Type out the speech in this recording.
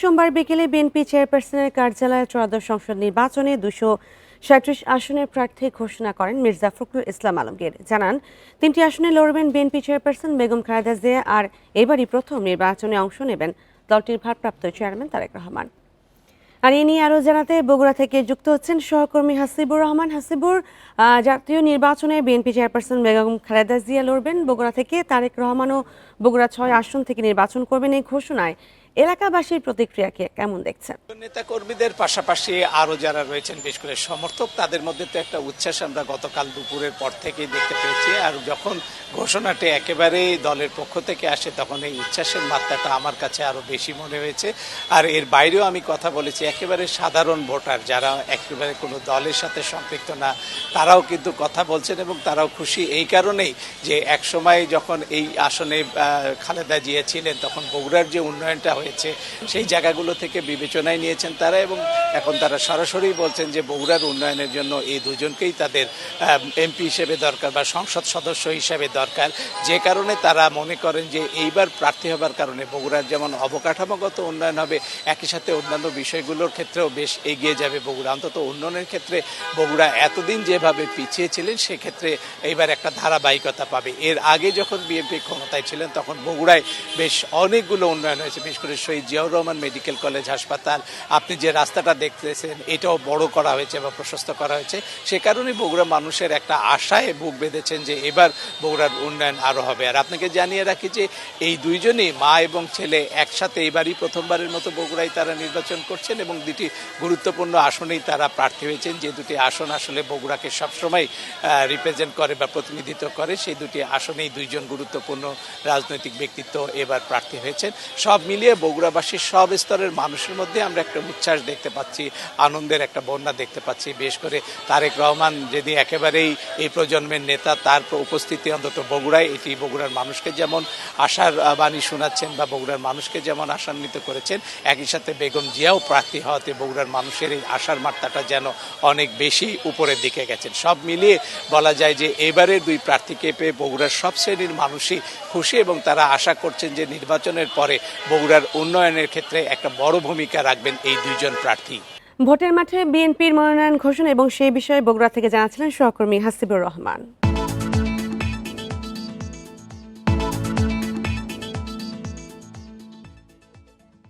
সোমবার বিকেলে বিএনপি চেয়ারপারসনের কার্যালয়ে ত্রয়োদশ সংসদ নির্বাচনে দুশো সাঁত্রিশ আসনের প্রার্থী ঘোষণা করেন মির্জা ফখরুল ইসলাম আলমগীর। জানান, তিনটি আসনে লড়বেন বিএনপি চেয়ারপারসন বেগম খালেদা জিয়া আর এবারই প্রথম নির্বাচনে অংশ নেবেন দলটির ভারপ্রাপ্ত চেয়ারম্যান তারেক রহমান। আর এ নিয়ে আরও জানাতে বগুড়া থেকে যুক্ত হচ্ছেন সহকর্মী হাসিবুর রহমান। হাসিবুর জাতীয় নির্বাচনে বিএনপি চেয়ারপারসন বেগম খালেদা জিয়া লড়বেন। বগুড়া থেকে তারেক রহমানও বগুড়া ছয় আসন থেকে নির্বাচন করবেন এই ঘোষণায়। এলাকাবাসীর প্রতিক্রিয়াকে কেমন দেখছেন? নেতা কর্মীদের পাশাপাশি আরও যারা রয়েছেন, বিশেষ করে সমর্থক, তাদের মধ্যে তো একটা উচ্ছ্বাস আমরা গতকাল দুপুরের পর থেকেই দেখতে পেয়েছি। আর যখন ঘোষণাটি একেবারেই দলের পক্ষ থেকে আসে, তখন এই উচ্ছ্বাসের মাত্রাটা আমার কাছে আরও বেশি মনে হয়েছে। আর এর বাইরেও আমি কথা বলেছি, একেবারে সাধারণ ভোটার যারা একেবারে কোনো দলের সাথে সম্পৃক্ত না, তারাও কিন্তু কথা বলছেন এবং তারাও খুশি। এই কারণেই যে এক সময় যখন এই আসনে খালেদা জিয়া ছিলেন, তখন বগুড়ার যে উন্নয়নটা হয়েছে। সেই জায়গাগুলো থেকে বিবেচনায় নিয়েছেন তারা এবং এখন তারা সরাসরি বলছেন যে বগুড়ার উন্নয়নের জন্য এই দুজনকেই তাদের এমপি হিসেবে দরকার বা সংসদ সদস্য হিসেবে দরকার। যে কারণে তারা মনে করেন যে এইবার প্রার্থী হবার কারণে বগুড়ার যেমন অবকাঠামোগত উন্নয়ন হবে, একই সাথে অন্যান্য বিষয়গুলোর ক্ষেত্রেও বেশ এগিয়ে যাবে বগুড়া। অন্তত উন্নয়নের ক্ষেত্রে বগুড়া এতদিন যেভাবে পিছিয়ে ছিলেন, সেক্ষেত্রে এইবার একটা ধারাবাহিকতা পাবে। এর আগে যখন বিএনপি ক্ষমতায় ছিলেন, তখন বগুড়ায় বেশ অনেকগুলো উন্নয়ন হয়েছে। বিশেষ করে শহীদ জিয়াউর রহমান মেডিকেল কলেজ হাসপাতাল, আপনি যে রাস্তাটা দেখতেছেন, এটাও বড় করা হয়েছে বা প্রশস্ত করা হয়েছে। সে কারণে বগুড়া মানুষের একটা আশায় বুক বেঁধেছেন যে এবার বগুড়ার উন্নয়ন আরও হবে। আর আপনাকে জানিয়ে রাখি যে এই দুইজনই মা এবং ছেলে একসাথে এবারই প্রথমবারের মতো বগুড়ায় তারা নির্বাচন করছেন এবং দুটি গুরুত্বপূর্ণ আসনেই তারা প্রার্থী হয়েছেন। যে দুটি আসন আসলে বগুড়াকে সবসময় রিপ্রেজেন্ট করে বা প্রতিনিধিত্ব করে, সেই দুটি আসনেই দুইজন গুরুত্বপূর্ণ রাজনৈতিক ব্যক্তিত্ব এবার প্রার্থী হয়েছেন। সব মিলিয়ে বগুড়াবাসীর সব স্তরের মানুষের মধ্যে আমরা একটা উচ্ছ্বাস দেখতে পাচ্ছি, আনন্দের একটা বন্যা দেখতে পাচ্ছি। বিশেষ করে তারেক রহমান যদি একেবারেই এই প্রজন্মের নেতা, তার উপস্থিতি অন্তত বগুড়ায়, এটি বগুড়ার মানুষকে যেমন আশার বাণী শোনাচ্ছেন বা বগুড়ার মানুষকে যেমন আশান্বিত করেছেন, একই সাথে বেগম জিয়াও প্রার্থী হওয়াতে বগুড়ার মানুষের এই আশার মাত্রাটা যেন অনেক বেশি উপরের দিকে গেছেন। সব মিলিয়ে বলা যায় যে এবারের দুই প্রার্থীকে পেয়ে বগুড়ার সব শ্রেণির মানুষই খুশি এবং তারা আশা করছেন যে নির্বাচনের পরে বগুড়ার উন্নয়নের ক্ষেত্রে একটা বড় ভূমিকা রাখবেন এই দুইজন প্রার্থী। ভোটের মাঠে বিএনপির মনোনয়ন ঘোষণা এবং সেই বিষয়ে বগুড়া থেকে জানাচ্ছিলেন সহকর্মী হাসিবুর রহমান।